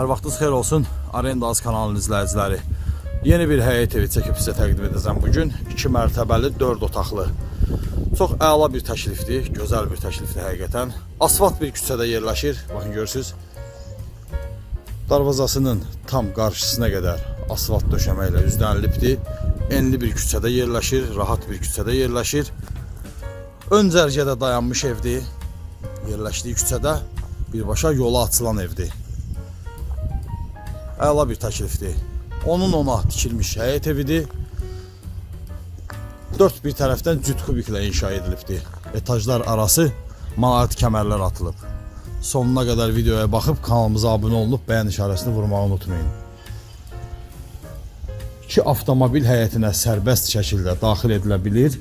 Hər vaxtınız xeyir olsun. Arendaz kanalının izləyiciləri. Yeni bir həyət evi çəkib sizə təqdim edəcəm bu gün. 2 mərtəbəli, 4 otaqlı. Çox əla bir təklifdir, gözəl bir təklifdir həqiqətən. Asfalt bir küçədə yerləşir. Baxın görürsüz. Darvazasının tam qarşısına qədər asfalt döşəmə ilə üzdənilibdir. Enli bir küçədə yerləşir, rahat bir küçədə yerləşir. Ön cərgədə dayanmış evdir. Yerləşdiyi küçədə birbaşa yola açılan evdir. Əla bir təklifdir. Onun ona tikilmiş həyət evidir. Dörd bir tərəfdən cüt kubiklə inşa edilibdir. Etajlar arası malat kəmərlər atılıb. Sonuna qədər videoya baxıb kanalımıza abunə olub bəyən işarəsini vurmağı unutmayın. İki avtomobil həyətinə sərbəst şəkildə daxil edilə bilir.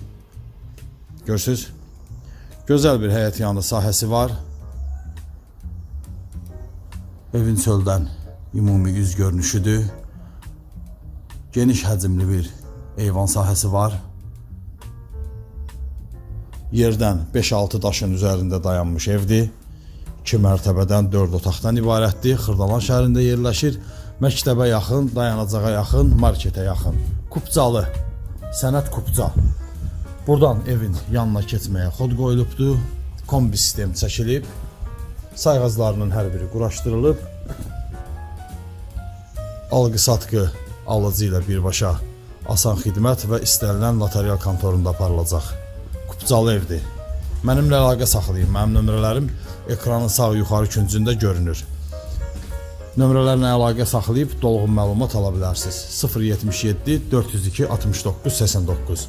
Görürsüz? Gözəl bir həyət yanı sahəsi var. Evin çöldən ümumi üz görünüşüdür. Geniş həcmli bir eyvan sahəsi var. Yerdən 5-6 daşın üzərində dayanmış evdir. 2 mərtəbədən 4 otaqdan ibarətdir. Xırdalan şəhərində yerləşir. Məktəbə yaxın, dayanacağa yaxın, marketə yaxın. Kupcalı, sənət kupca. Buradan evin yanına keçməyə xod qoyulubdur. Kombi sistem çəkilib. Sayğaclarının hər biri quraşdırılıb. Alqı-satqı alıcı ilə birbaşa asan xidmət və istənilən notarial kontorunda aparılacaq. Kupcalı evdir. Mənimlə əlaqə saxlayın. Mənim nömrələrim ekranın sağ yuxarı küncündə görünür. Nömrələrlə əlaqə saxlayıb dolğun məlumat ala bilərsiniz. 077 402 69 89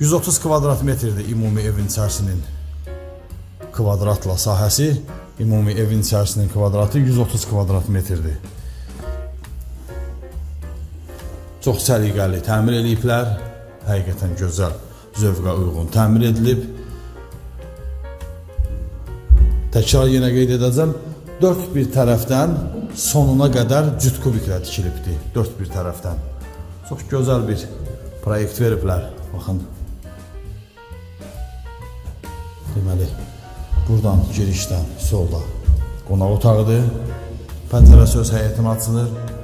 130 kvadrat metrdir ümumi evin içərisinin kvadratla sahəsi. Ümumi evin içərisinin kvadratı 130 kvadrat metrdir. Çox səliqəli təmir eləyiblər. Həqiqətən gözəl, zövqə uyğun təmir edilib. Təkrar yenə qeyd edəcəm. Dörd bir tərəfdən sonuna qədər cüt kubiklə tikilibdir. Dörd bir tərəfdən. Çox gözəl bir proyekt veriblər. Baxın. Deməli, buradan girişdən solda qonaq otağıdır. Pəncərəsi öz həyətinə açılır.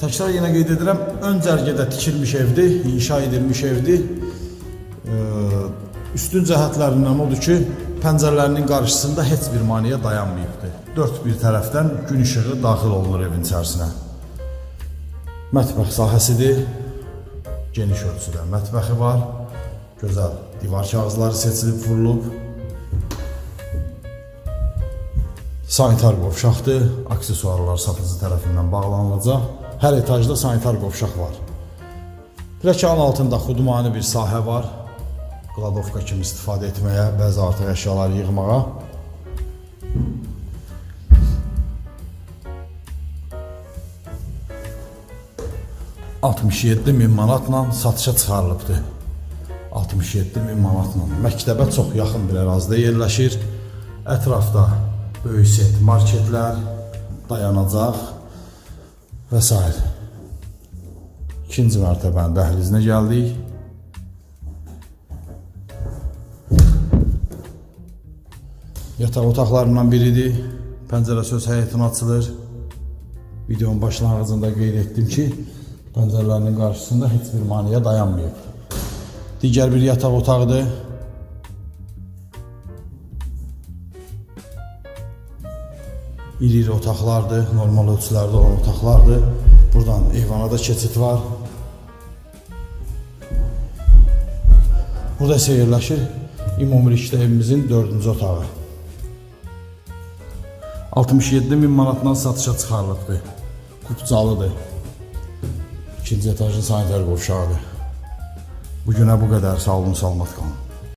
Təkrar yenə qeyd edirəm, ön cərgədə tikilmiş evdir, inşa edilmiş evdir. Ee, üstün cəhətlərindən odur ki, pəncərələrinin qarşısında heç bir maneə dayanmayıbdır. Dörd bir tərəfdən gün işığı daxil olunur evin içərisinə. Mətbəx sahəsidir. Geniş ölçüdə mətbəxi var. Gözəl divar kağızları seçilib vurulub. Sanitar qovşaqdır. Aksesuarlar satıcı tərəfindən bağlanılacaq. Hər etajda sanitar qovşaq var. Pləkanın altında xudmani bir sahə var. Qladovka kimi istifadə etməyə, bəzi artıq əşyaları yığmağa. ...67 min manatla satışa çıxarılıbdır. 67 min manatla. Məktəbə çox yaxın bir ərazidə yerləşir. Ətrafda böyük set marketlər, dayanacaq s. İkinci mərtəbənin dəhlizinə gəldik. Yataq otaqlarından biridir. Pəncərə söz həyətinə açılır. Videonun başlanğıcında qeyd etdim ki, pəncərələrinin qarşısında heç bir maneə dayanmayıb. Digər bir yataq otağıdır. İri-iri otaqlardır, normal ölçülərdə olan otaqlardır. Buradan eyvana da keçid var. Burada isə yerləşir ümumilikdə evimizin dördüncü otağı. 67 min manatdan satışa çıxarılıbdır. Kupcalıdır. İkinci etajın sanitar qovşağıdır. Bugünə bu qədər. Sağ olun, salamat qalın.